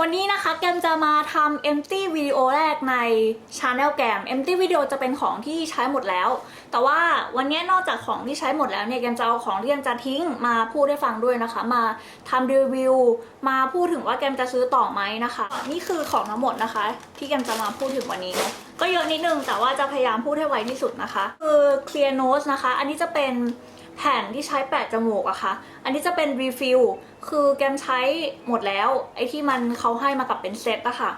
วันนี้นะคะแกมจะมาทำ empty วิดีโอแรกใน channel แกม empty วิดีโอจะเป็นของที่ใช้หมดแล้ว แต่ว่าวันนี้นอกจากของที่ใช้หมดแล้วเนี่ยแกมจะเอาของที่แกมจะทิ้งมาพูดให้ฟังด้วยนะคะ มาทำรีวิว มาพูดถึงว่าแกมจะซื้อต่อไหมนะคะ นี่คือของทั้งหมดนะคะ ที่แกมจะมาพูดถึงวันนี้ก็เยอะนิดนึงแต่ว่าจะพยายามพูดให้ไวที่สุดนะคะ คือ clear nose นะคะ อันนี้จะเป็น แผ่นที่ใช้แปะจมูกอะค่ะ อันนี้จะเป็น refill คือแกมใช้หมดแล้ว ไอ้ที่มันเขาให้มากับเป็นเซตอะค่ะ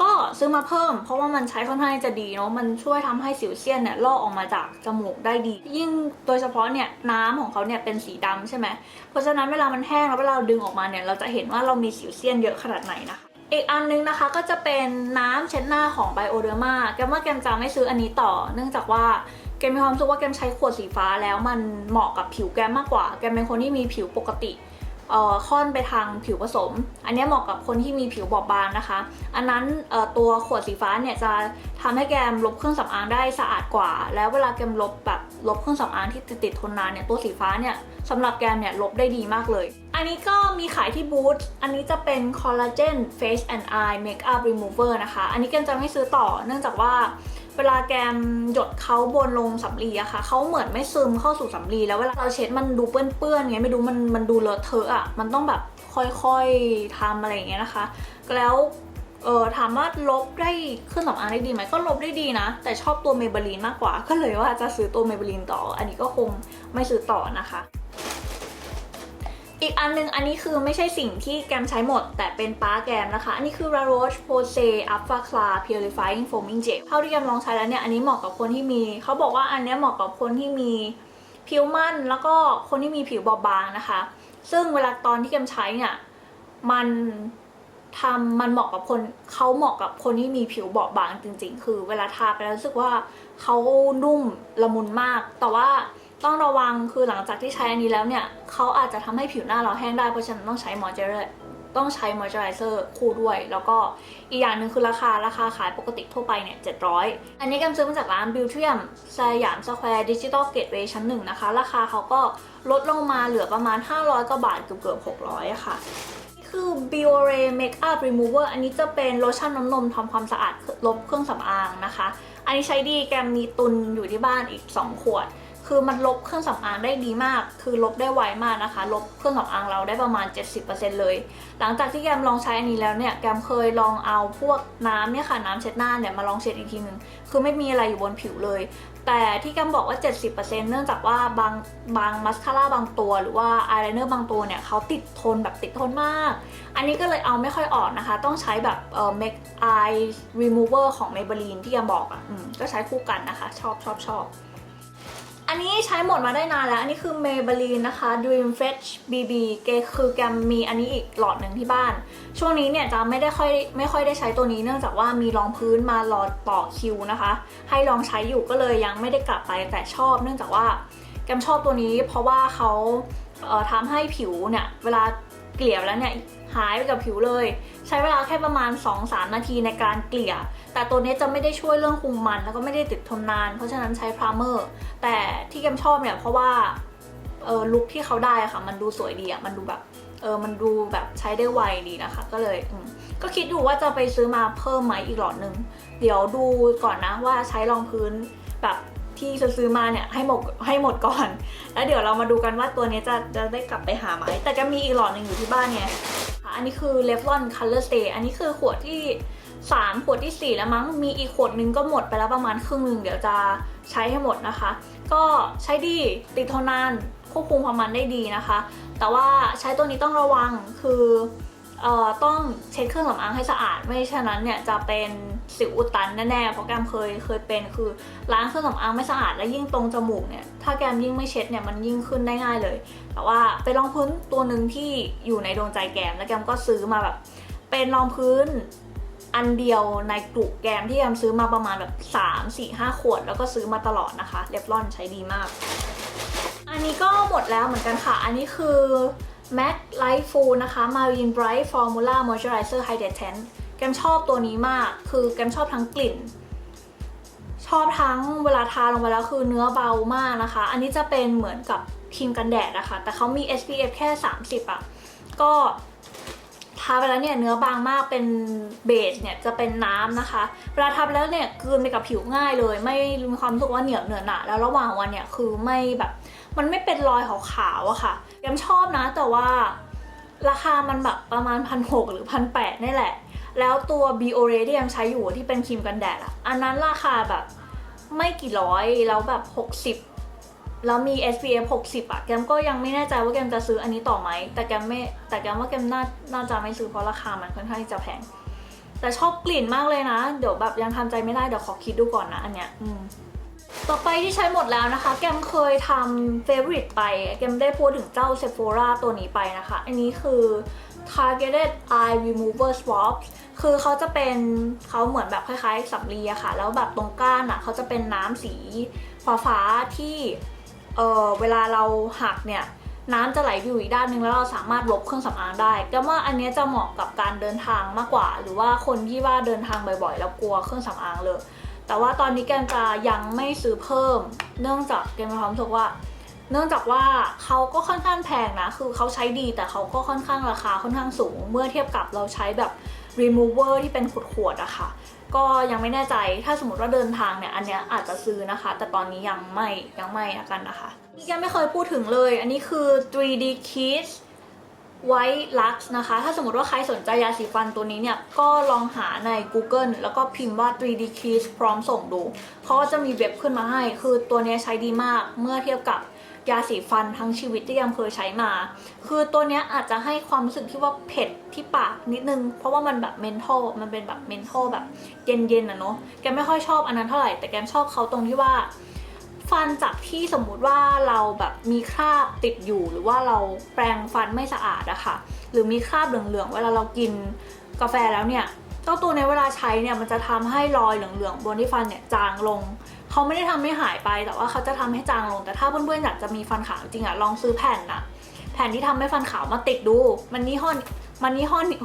ก็ซื้อมาเพิ่ม เพราะว่ามันใช้ค่อนข้างจะดีเนาะ มันช่วยทำให้สิวเซียนเนี่ยลอกออกมาจากจมูกได้ดี ยิ่งโดยเฉพาะเนี่ยน้ำของเขาเนี่ยเป็นสีดำใช่ไหม เพราะฉะนั้นเวลามันแห้งแล้วเวลาดึงออกมาเนี่ยเราจะเห็นว่าเรามีสิวเซียนเยอะขนาดไหนนะคะอีกอันนึงนะคะก็จะเป็นน้ำเช็ดหน้าของ Bioderma แกมว่าแกมจะไม่ซื้ออันนี้ต่อ เนื่องจากว่า แกมีความรู้สึกว่าแกมใช้ขวดสีฟ้าแล้วมันเหมาะกับผิวแกมมากกว่า แกมเป็นคนที่มีผิวปกติเอ่อค่อนไปทางผิวผสม อันนี้เหมาะกับคนที่มีผิวบอบบางนะคะ อันนั้นเอ่อตัวขวดสีฟ้าเนี่ยจะทำให้แกมลบเครื่องสำอางได้สะอาดกว่า แล้วเวลาแกมลบแบบลบเครื่องสำอางที่ติดติดๆทนนานเนี่ยตัวสีฟ้าเนี่ยสำหรับแกมเนี่ยลบได้ดีมากเลย อันนี้ก็มีขายที่บูธ อันนี้จะเป็น collagen face and eye makeup remover นะคะ อันนี้แกมจะไม่ซื้อต่อ เนื่องจากว่า เวลาแกมหยดเขาบนลงสำลีอะค่ะเขาเหมือนไม่ซึมเข้าสู่สำลีแล้วเวลาเราเช็ดมันดูเปื้อนๆไงไม่ดูมันมันดูเลอะเทอะอะมันต้องแบบค่อยๆทำอะไรอย่างเงี้ยนะคะ แล้วเออถามว่าลบได้เครื่องสำอางได้ดีไหมก็ลบได้ดีนะ แต่ชอบตัวเมเบลีนมากกว่า ก็เลยว่าจะซื้อตัวเมเบลีนต่อ อันนี้ก็คงไม่ซื้อต่อนะคะ อีกอันนึงอันนี้คือไม่ใช่สิ่งที่แกมใช้หมด แต่เป็นป้าแกมนะคะ อันนี้คือ La Roche Posay Alpha Cla Purifying Foaming Gel เท่าที่แกมลองใช้แล้วเนี่ย อันนี้เหมาะกับคนที่มี เขาบอกว่าอันนี้เหมาะกับคนที่มีผิวมันแล้วก็คนที่มีผิวบอบบางนะคะ ซึ่งเวลาตอนที่แกมใช้เนี่ยมันทำมันเหมาะกับคนเขาเหมาะกับคนที่มีผิวบอบบางจริง ๆ คือเวลาทาไปแล้วรู้สึกว่าเขานุ่มละมุนมาก แต่ว่า ต้องระวังคือหลังจากที่ใช้อันนี้แล้วเนี่ยเขาอาจจะทำให้ผิวหน้าเราแห้งได้เพราะฉะนั้นต้องใช้มอยเจอร์ต้องใช้มอยเจอไรเซอร์คู่ด้วย แล้วก็อีกอย่างหนึ่งคือราคาราคาขายปกติทั่วไปเนี่ย700อันนี้แกมซื้อมาจากร้านบิวเทียมสยามสแควร์ดิจิตอลเกตเวย์ชั้นหนึ่งนะคะ ราคาเขาก็ลดลงมาเหลือประมาณ 500กว่าบาทเกือบเกือบ600อะค่ะนี่คือ Biore Makeup Remover อันนี้จะเป็นโลชั่นน้ำนมทำความสะอาดลบเครื่องสำอางนะคะ อันนี้ใช้ดีแกมมีตุนอยู่ที่บ้านอีก 2 ขวด คือมันลบเครื่องสำอางได้ดีมาก คือลบได้ไวมากนะคะ ลบเครื่องสำอางเราได้ประมาณ 70%เลย หลังจากที่แกมลองใช้อันนี้แล้วเนี่ยแกมเคยลองเอาพวกน้ำเนี่ยค่ะน้ำเช็ดหน้าเนี่ยมาลองเช็ดอีกทีนึงคือไม่มีอะไรอยู่บนผิวเลย แต่ที่แกมบอกว่า 70%เนื่องจากว่าบางบางมัสคาร่าบางตัวหรือว่าอายไลเนอร์บางตัวเนี่ยเขาติดทนแบบติดทนมาก อันนี้ก็เลยเอาไม่ค่อยออกนะคะ ต้องใช้แบบเอ่อ make eye remover ของ Maybelline ที่แกมบอกอะก็ใช้คู่กันนะคะ ชอบชอบชอบอั อันนี้ใช้หมดมาได้นานแล้ว อันนี้คือ Maybelline นะคะ Dream Fetch BB เกคือแกมมีอันนี้อีกหลอดหนึ่งที่บ้าน ช่วงนี้เนี่ยจะไม่ได้ค่อยไม่ค่อยได้ใช้ตัวนี้เนื่องจากว่ามีรองพื้นมารอต่อคิวนะคะ ให้ลองใช้อยู่ก็เลยยังไม่ได้กลับไปแต่ชอบเนื่องจากว่าแกมชอบตัวนี้เพราะว่าเขาเทำให้ผิวเนี่ยเวลาเกลี่ยแล้วเนี่ย หายไปกับผิวเลย ใช้เวลาแค่ประมาณ 2-3 นาทีในการเกลี่ย แต่ตัวนี้จะไม่ได้ช่วยเรื่องคุมมัน แล้วก็ไม่ได้ติดทนนาน เพราะฉะนั้นใช้พรามเมอร์ แต่ที่แกมชอบเนี่ยเพราะว่าเออลุคที่เขาได้ค่ะ มันดูสวยดีอะมันดูแบบเออมันดูแบบใช้ได้ไวดีนะคะ ก็เลยก็คิดดูว่าจะไปซื้อมาเพิ่มไหมอีกหลอดหนึ่งเดี๋ยวดูก่อนนะว่าใช้รองพื้นแบบที่จะซื้อมาเนี่ยให้หมดให้หมดก่อน แล้วเดี๋ยวเรามาดูกันว่าตัวนี้จะจะได้กลับไปหาไหมแต่ก็มีอีกหลอดหนึ่งอยู่ที่บ้านไง อันนี้คือ Revlon Color Stay อันนี้คือขวดที่ 3 ขวดที่ 4 แล้วมั้ง มีอีกขวดนึงก็หมดไปแล้วประมาณครึ่งหนึ่งเดี๋ยวจะใช้ให้หมดนะคะ ก็ใช้ดีติดทนนานควบคุมความมันได้ดีนะคะ แต่ว่าใช้ตัวนี้ต้องระวังคือเอ่อต้องเช็ดเครื่องสำอางให้สะอาด ไม่ฉะนั้นเนี่ยจะเป็น สิวอุดตันแน่ๆเพราะแกมเคยเคยเป็นคือล้างเครื่องสำอางไม่สะอาดและยิ่งตรงจมูกเนี่ยถ้าแกมยิ่งไม่เช็ดเนี่ยมันยิ่งขึ้นได้ง่ายเลย แต่ว่าเป็นรองพื้นตัวหนึ่งที่อยู่ในดวงใจแกมแล้วแกมก็ซื้อมาแบบ เป็นรองพื้นอันเดียวในกลุ่มแกมที่แกมซื้อมาประมาณแบบ 3 4 5 ขวด แล้วก็ซื้อมาตลอดนะคะเลฟลอนใช้ดีมาก อันนี้ก็หมดแล้วเหมือนกันค่ะ อันนี้คือ MAC Light Full นะคะ Marine Bright Formula Moisturizer Hydratant แกมชอบตัวนี้มาก คือแกมชอบทั้งกลิ่น ชอบทั้งเวลาทาลงไปแล้วคือเนื้อเบามากนะคะ อันนี้จะเป็นเหมือนกับครีมกันแดดนะคะ แต่เขามี SPF แค่ 30อะก็ทาไปแล้วเนี่ยเนื้อบางมากเป็นเบสเนี่ยจะเป็นน้ำนะคะเวลาทาไปแล้วเนี่ยกลืนไปกับผิวง่ายเลย ไม่มีความรู้สึกว่าเหนียวเหนอะหนะแล้วระหว่างวันเนี่ยคือไม่แบบมันไม่เป็นรอยขาวๆอะค่ะยังชอบนะแต่ว่าราคามันแบบประมาณพันหกหรือพันแปดนี่แหละ แล้วตัว b o r a ที่ยังใช้อยู่ที่เป็นครีมกันแดดอะอันนั้นราคาแบบไม่กี่ร้อยแล้วแบบ 60 แล้วมี SPF 60อะแกมก็ยังไม่แน่ใจว่าแกมจะซื้ออันนี้ต่อไหม แต่แกมไม่แต่แกมว่าแกมน่าน่าจะไม่ซื้อเพราะราคามันค่อนข้างจะแพง แต่ชอบกลิ่นมากเลยนะ เดี๋ยวแบบยังทำใจไม่ได้เดี๋ยวขอคิดดูก่อนนะอันเนี้ยอืมต่อไปที่ใช้หมดแล้วนะคะ แกมเคยทำ favorite ไป แกมได้พูดถึงเจ้า Sephora ตัวนี้ไปนะคะ อันนี้คือ Targeted Eye Remover Swabs คือเขาจะเป็นเขาเหมือนแบบคล้ายๆสำลีอะค่ะ แล้วแบบตรงก้านอะเขาจะเป็นน้ำสีฟ้าๆที่เออเวลาเราหักเนี่ยน้ำจะไหลอยู่อีกด้านหนึ่งแล้วเราสามารถลบเครื่องสำอางได้แกว่าอันเนี้ยจะเหมาะกับการเดินทางมากกว่า หรือว่าคนที่ว่าเดินทางบ่อยๆ แล้วกลัวเครื่องสำอางเลย แต่ว่าตอนนี้แกมจะยังไม่ซื้อเพิ่ม เนื่องจากแกมมีความรู้สึกว่า เนื่องจากว่าเขาก็ค่อนข้างแพงนะ คือเขาใช้ดีแต่เขาก็ค่อนข้างราคาค่อนข้างสูง เมื่อเทียบกับเราใช้แบบ remover ที่เป็นขวดๆอะค่ะ ก็ยังไม่แน่ใจถ้าสมมติว่าเดินทางเนี่ย อันเนี้ยอาจจะซื้อนะคะ แต่ตอนนี้ยังไม่ยังไม่นะกันนะคะนี่แกไม่เคยพูดถึงเลย อันนี้คือ 3D Kiss White Lux นะคะ ถ้าสมมติว่าใครสนใจยาสีฟันตัวนี้เนี่ย ก็ลองหาใน Google แล้วก็พิมพ์ว่า 3D Kiss พร้อมส่งดู เขาก็จะมีเว็บขึ้นมาให้ คือตัวเนี้ยใช้ดีมากเมื่อเทียบกับ ยาสีฟันทั้งชีวิตที่ยังเคยใช้มา คือตัวเนี้ยอาจจะให้ความรู้สึกที่ว่าเผ็ดที่ปากนิดนึง เพราะว่ามันแบบเมนทอลมันเป็นแบบเมนทอลแบบเย็นๆอะเนาะแกไม่ค่อยชอบอันนั้นเท่าไหร่แต่แกชอบเขาตรงที่ว่า ฟันจากที่สมมุติว่าเราแบบมีคราบติดอยู่หรือว่าเราแปรงฟันไม่สะอาดอะค่ะ หรือมีคราบเหลืองๆเวลาเรากินกาแฟแล้วเนี่ยเจ้าตัวในเวลาใช้เนี่ยมันจะทำให้รอยเหลืองๆบนที่ฟันเนี่ยจางลง เขาไม่ได้ทำให้หายไปแต่ว่าเขาจะทำให้จางลง แต่ถ้าเพื่อนๆอยากจะมีฟันขาวจริงอะลองซื้อแผ่นอะแผ่นที่ทำให้ฟันขาวมาติดดู มันนี่ห้อมันนี่ห้อนี้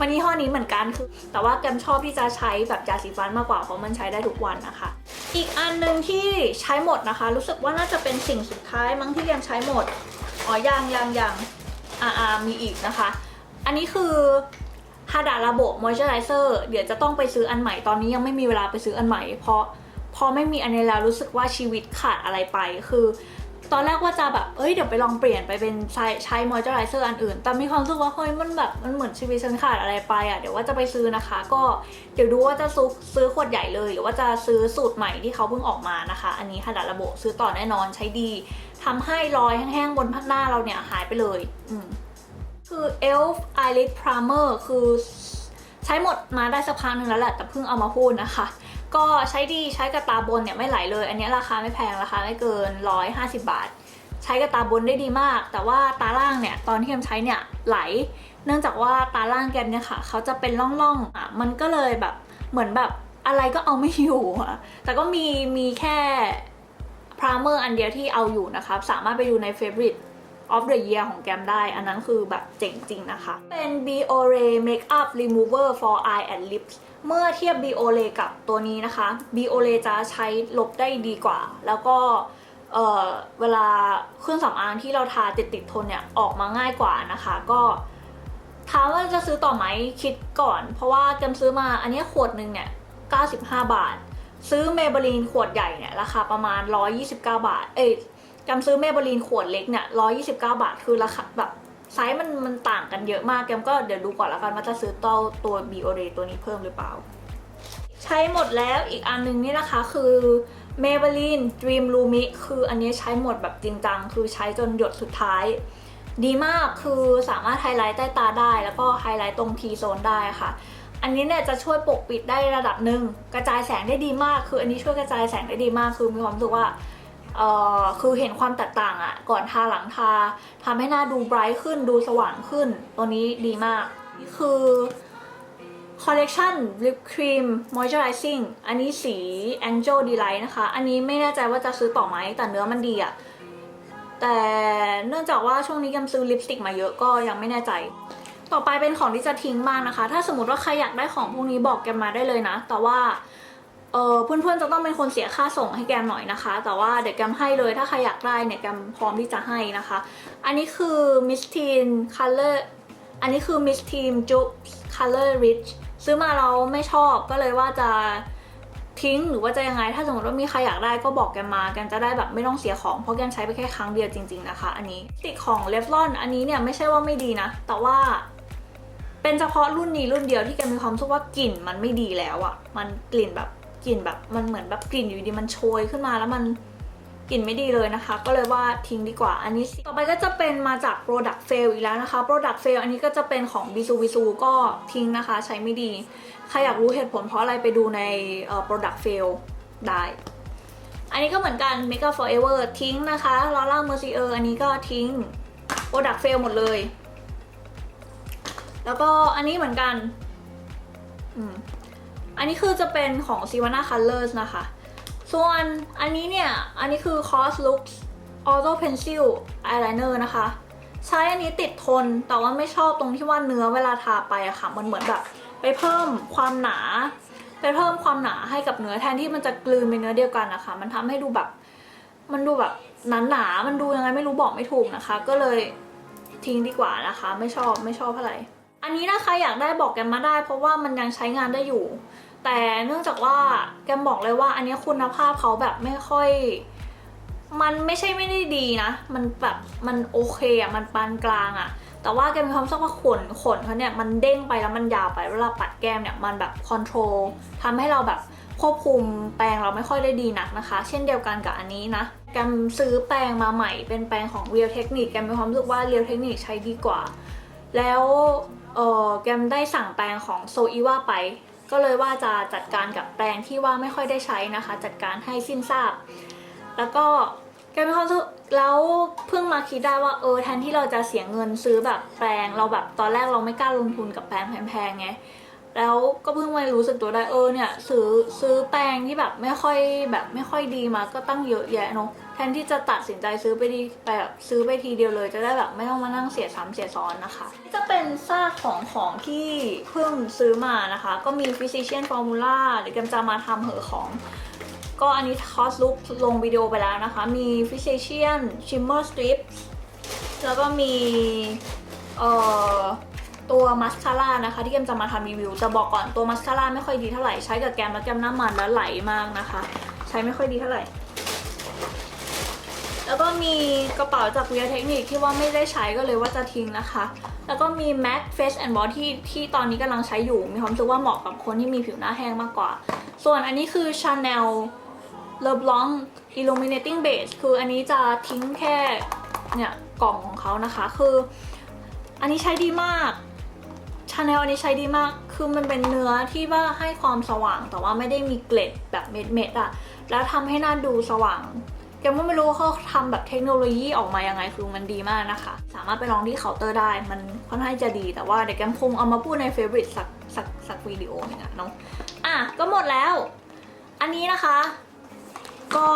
มันนี่ห้อนี้เหมือนกันคือ แต่ว่าแกมชอบที่จะใช้แบบยาสีฟันมากกว่าเพราะมันใช้ได้ทุกวันนะคะ อีกอันหนึ่งที่ใช้หมดนะคะ รู้สึกว่าน่าจะเป็นสิ่งสุดท้ายมั้งที่แกมใช้หมดอ๋อยังยังยังอ่าอ่ามีอีกนะคะ อันนี้คือฮาดาระบบมอยเจอไรเซอร์เดี๋ยวจะต้องไปซื้ออันใหม่ตอนนี้ยังไม่มีเวลาไปซื้ออันใหม่ เพราะ อไม่มีอันนี้แล้วรู้สึกว่าชีวิตขาดอะไรไปคือ ตอนแรกว่าจะแบบเอ้ยเดี๋ยวไปลองเปลี่ยนไปเป็นใช้ใช้มอยเจอไรเซอร์อันอื่น แต่มีความรู้สึกว่าเฮ้ยมันแบบมันเหมือนชีวิตฉันขาดอะไรไปอะเดี๋ยวว่าจะไปซื้อนะคะ ก็เดี๋ยวดูว่าจะซื้อซื้อขวดใหญ่เลย หรือว่าจะซื้อสูตรใหม่ที่เขาเพิ่งออกมานะคะ อันนี้ฮาดาระบบซื้อต่อแน่นอนใช้ดีทำให้รอยแห้งๆบนพัดหน้าเราเนี่ยหายไปเลยอืมคือ elf eyelid primer คือใช้หมดมาได้สักพักหนึ่งแล้วแหละ แต่เพิ่งเอามาพูดนะคะ ก็ใช้ดีใช้กับตาบนเนี่ยไม่ไหลเลย อันนี้ราคาไม่แพงราคาไม่เกิน 150 บาท ใช้กับตาบนได้ดีมาก แต่ว่าตาล่างเนี่ยตอนที่แกมใช้เนี่ยไหล เนื่องจากว่าตาล่างแกมเนี่ยค่ะเขาจะเป็นร่องๆอะมันก็เลยแบบเหมือนแบบอะไรก็เอาไม่อยู่อะแต่ก็มีมีแค่ primer อันเดียวที่เอาอยู่นะคะสามารถไปดูใน favorite of the year ของแกมได้ อันนั้นคือแบบเจ๋งจริงนะคะ เป็น Biore Makeup Remover for Eye and Lips เมื่อเทียบ Biore กับตัวนี้นะคะ Biore จะใช้ลบได้ดีกว่า แล้วก็เออเวลาเครื่องสำอางที่เราทาติดติดๆทนเนี่ย ออกมาง่ายกว่านะคะ ก็ถามว่าจะซื้อต่อไหมคิดก่อน เพราะว่าแกมซื้อมาอันนี้ขวดหนึ่งเนี่ย 95 บาท ซื้อเมเบลีนขวดใหญ่เนี่ย ราคาประมาณ 129 บาท เอ้ย จำซื้อเมเบลีนขวดเล็กเนี่ยร้อยี่สิบเก้าบาทคือราคาแบบไซส์มันมันต่างกันเยอะมากแกมก็เดี๋ยวดูก่อนละกันว่าจะซื้อตัวตัว b o r e ตัวนี้เพิ่มหรือเปล่า ใช้หมดแล้วอีกอันนึงนี่นะคะคือ Maybelline Dream Lumi คืออันนี้ใช้หมดแบบจริงจัง คือใช้จนหยดสุดท้าย ดีมากคือสามารถไฮไลท์ใต้ตาได้ แล้วก็ไฮไลท์ตรง T zone ได้ค่ะ อันนี้เนี่ยจะช่วยปกปิดได้ระดับหนึ่งกระจายแสงได้ดีมาก คืออันนี้ช่วยกระจายแสงได้ดีมาก คือมีความรู้สึกว่า เอ่อคือเห็นความแตกต่างอะก่อนทาหลังทาทำให้หน้าดูไบรท์ขึ้นดูสว่างขึ้น ตัวนี้ดีมากนี่คือ Collection Lip Cream Moisturizing อันนี้สี Angel Delight นะคะ อันนี้ไม่แน่ใจว่าจะซื้อต่อไหมแต่เนื้อมันดีอะแต่เนื่องจากว่าช่วงนี้กำซื้อลิปสติกมาเยอะก็ยังไม่แน่ใจ ต่อไปเป็นของที่จะทิ้งบ้างนะคะ ถ้าสมมติว่าใครอยากได้ของพวกนี้บอกแกมมาได้เลยนะ แต่ว่า เออเพื่อนๆจะต้องเป็นคนเสียค่าส่งให้แกมหน่อยนะคะ แต่ว่าเดี๋ยวแกมให้เลยถ้าใครอยากได้เนี่ยแกมพร้อมที่จะให้นะคะ อันนี้คือ Miss Teen Color อันนี้คือ Miss Team Juke Color Rich ซื้อมาเราไม่ชอบก็เลยว่าจะทิ้งหรือว่าจะยังไง ถ้าสมมติว่ามีใครอยากได้ก็บอกแกมมาแกมจะได้แบบไม่ต้องเสียของเพราะแกมใช้ไปแค่ครั้งเดียวจริง ๆนะคะ อันนี้ติกของเลฟลอนอันนี้เนี่ยไม่ใช่ว่าไม่ดีนะ แต่ว่าเป็นเฉพาะรุ่นนี้รุ่นเดียวที่แกมีความรู้สึกว่ากลิ่นมันไม่ดีแล้วอะ่ะมันกลิ่นแบบ กลิ่นแบบมันเหมือนแบบกลิ่นอยู่ดีมันโชยขึ้นมาแล้วมันกลิ่นไม่ดีเลยนะคะ ก็เลยว่าทิ้งดีกว่าอันนี้ต่อไปก็จะเป็นมาจาก Product Fail อีกแล้วนะคะ Product Fail อันนี้ก็จะเป็นของ Bisu Bisu ก็ทิ้งนะคะใช้ไม่ดี ใครอยากรู้เหตุผลเพราะอะไรไปดูใน Product Fail ได้ อันนี้ก็เหมือนกัน Mega Forever ทิ้งนะคะ Laura Mercier อันนี้ก็ทิ้ง Product Fail หมดเลย แล้วก็อันนี้เหมือนกัน อืม อันนี้คือจะเป็นของ s i v a n a Colors นะคะ ส่วนอันนี้เนี่ย อันนี้คือ Cos Looks Auto Pencil Eyeliner นะคะ ใช้อันนี้ติดทนแต่ว่าไม่ชอบตรงที่ว่าเนื้อเวลาทาไปอะค่ะ มันเหมือนแบบไปเพิ่มความหนา ไปเพิ่มความหนาให้กับเนื้อแทนที่มันจะกลืนเป็นเนื้อเดียวกันนะคะ มันทำให้ดูแบบ มันดูแบบหนาหนามันดูยังไงไม่รู้บอกไม่ถูกนะคะ ก็เลยทิ้งดีกว่านะคะ ไม่ชอบไม่ชอบเท่าไหร่อันนี้นะคะอยากได้บอกแกมมาได้ เพราะว่ามันยังใช้งานได้อยู่ แต่เนื่องจากว่าแกมบอกเลยว่าอันนี้คุณภาพเขาแบบไม่ค่อย มันไม่ใช่ไม่ได้ดีนะ มันแบบมันโอเคอะมันปานกลางอะแต่ว่าแกมีความรู้สึกว่าขนขนเขาเนี่ยมันเด้งไปแล้วมันยาวไปเวลาปัดแก้มเนี่ยมันแบบคอนโทรลทำให้เราแบบควบคุมแปรงเราไม่ค่อยได้ดีนักนะคะ เช่นเดียวกันกับอันนี้นะแกมซื้อแปรงมาใหม่เป็นแปรงของ Real Technique แกมมีความรู้สึกว่า Real Technique ใช้ดีกว่า แล้วเออแกมได้สั่งแปรงของโซอีว่าไป ก็เลยว่าจะจัดการกับแปรงที่ว่าไม่ค่อยได้ใช้นะคะ จัดการให้สิ้นซากแล้วก็แกมีความรู้สึกแล้วเพิ่งมาคิดได้ว่าเออแทนที่เราจะเสียเงินซื้อแบบแปรงเราแบบตอนแรกเราไม่กล้าลงทุนกับแปรงแพงๆไงแล้วก็เพิ่งมารู้สึกตัวได้เออเนี่ยซื้อซื้อแปรงที่แบบไม่ค่อยแบบไม่ค่อยดีมาก็ตั้งเยอะแยะเนาะ ทนที่จะตัดสินใจซื้อไปดีไปแบบซื้อไปทีเดียวเลย จะได้แบบไม่ต้องมานั่งเสียซ้ำเสียซ้อนนะคะนี่จะเป็นซากของของที่เพิ่งซื้อมานะคะ ก็มี Physician Formula หรือกำจะมาทำเหอของ ก็อันนี้คอสลุกลงวิดีโอไปแล้วนะคะ มี Physician Shimmer Strip แล้วก็มีเอ่อตัวมัสคาร่านะคะ ที่แกมจะมาทำรีวิว จะบอกก่อนตัวมัสคาร่าไม่ค่อยดีเท่าไหร่ใช้กับแกมแล้วแกมหน้ามันแล้วไหลมากนะคะ ใช้ไม่ค่อยดีเท่าไหร่ แล้วก็มีกระเป๋าจากเวียเทคนิคที่ว่าไม่ได้ใช้ก็เลยว่าจะทิ้งนะคะ แล้วก็มี MAC Face and Body ที่ที่ตอนนี้กำลังใช้อยู่ มีความรู้สึกว่าเหมาะกับคนที่มีผิวหน้าแห้งมากกว่า ส่วนอันนี้คือ Chanel Le Blanc Illuminating Base คืออันนี้จะทิ้งแค่เนี่ยกล่องของเขานะคะ คืออันนี้ใช้ดีมากชาแนลอันนี้ใช้ดีมาก คือมันเป็นเนื้อที่ว่าให้ความสว่างแต่ว่าไม่ได้มีเกล็ดแบบเม็ดๆอะแล้วทำให้หน้าดูสว่าง แกก็ไม่รู้ว่าเขาทำแบบเทคโนโลยีออกมายังไงคือมันดีมากนะคะ สามารถไปลองที่เคาน์เตอร์ได้ มันค่อนข้างจะดี แต่ว่าเดี๋ยวแกมคงเอามาพูดในเฟ v o r i t e สักสักสักวิดีโอหนึงอะเนาะอะก็หมดแล้ว อันนี้นะคะ ก็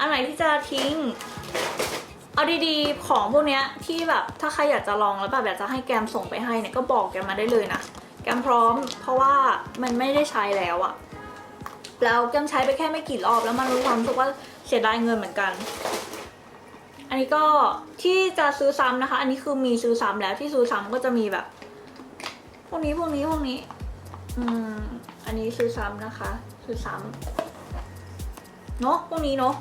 อันไหนที่จะทิ้งเอาดีๆ ของพวกเนี้ยที่แบบถ้าใครอยากจะลองแล้วแบบอยากจะให้แกมส่งไปให้เนี่ยก็บอกแกมมาได้เลยนะ แกมพร้อมเพราะว่ามันไม่ได้ใช้แล้วอะ แล้วแกมใช้ไปแค่ไม่กี่รอบแล้วมันรู้ความรู้สึกว่าเสียดายเงินเหมือนกัน อันนี้ก็ที่จะซื้อซ้ำนะคะ อันนี้คือมีซื้อซ้ำแล้วที่ซื้อซ้ำก็จะมีแบบ พวกนี้พวกนี้พวกนี้ อืม อันนี้ซื้อซ้ำนะคะ ซื้อซ้ำเนาะพวกนี้เนาะ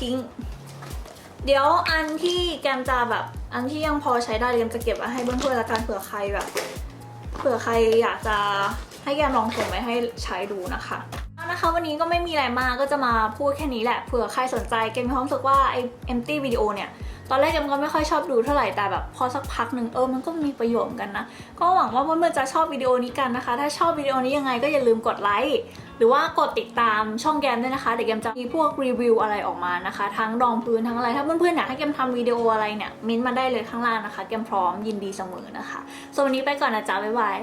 ทิ้ง เดี๋ยวอันที่แกมจะแบบ อันที่ยังพอใช้ได้แกมจะเก็บไว้ให้เพื่อนๆละกันเผื่อใครแบบ เผื่อใครอยากจะให้แกมลองส่งไปให้ใช้ดูนะคะนะคะวันนี้ก็ไม่มีอะไรมากก็จะมาพูดแค่นี้แหละเผื่อใครสนใจเกมมีความรู้สึกว่าไอ้ empty video เนี่ย ตอนแรกแกมก็ไม่ค่อยชอบดูเท่าไหร่แต่แบบพอสักพักหนึ่งเออมันก็มีประโยชน์กันนะ ก็หวังว่าเพื่อนๆจะชอบวิดีโอนี้กันนะคะ ถ้าชอบวิดีโอนี้ยังไงก็อย่าลืมกดไลค์ หรือว่ากดติดตามช่องแกมด้วยนะคะ เดี๋ยวแกมจะมีพวกรีวิวอะไรออกมานะคะ ทั้งรองพื้นทั้งอะไร ถ้าเพื่อนๆอยากให้แกมทำวิดีโออะไรเนี่ยเม้นมาได้เลยข้างล่างนะคะ แกมพร้อมยินดีเสมอนะคะส่วนวันนี้ไปก่อนนะจ๊ะบ๊ายบาย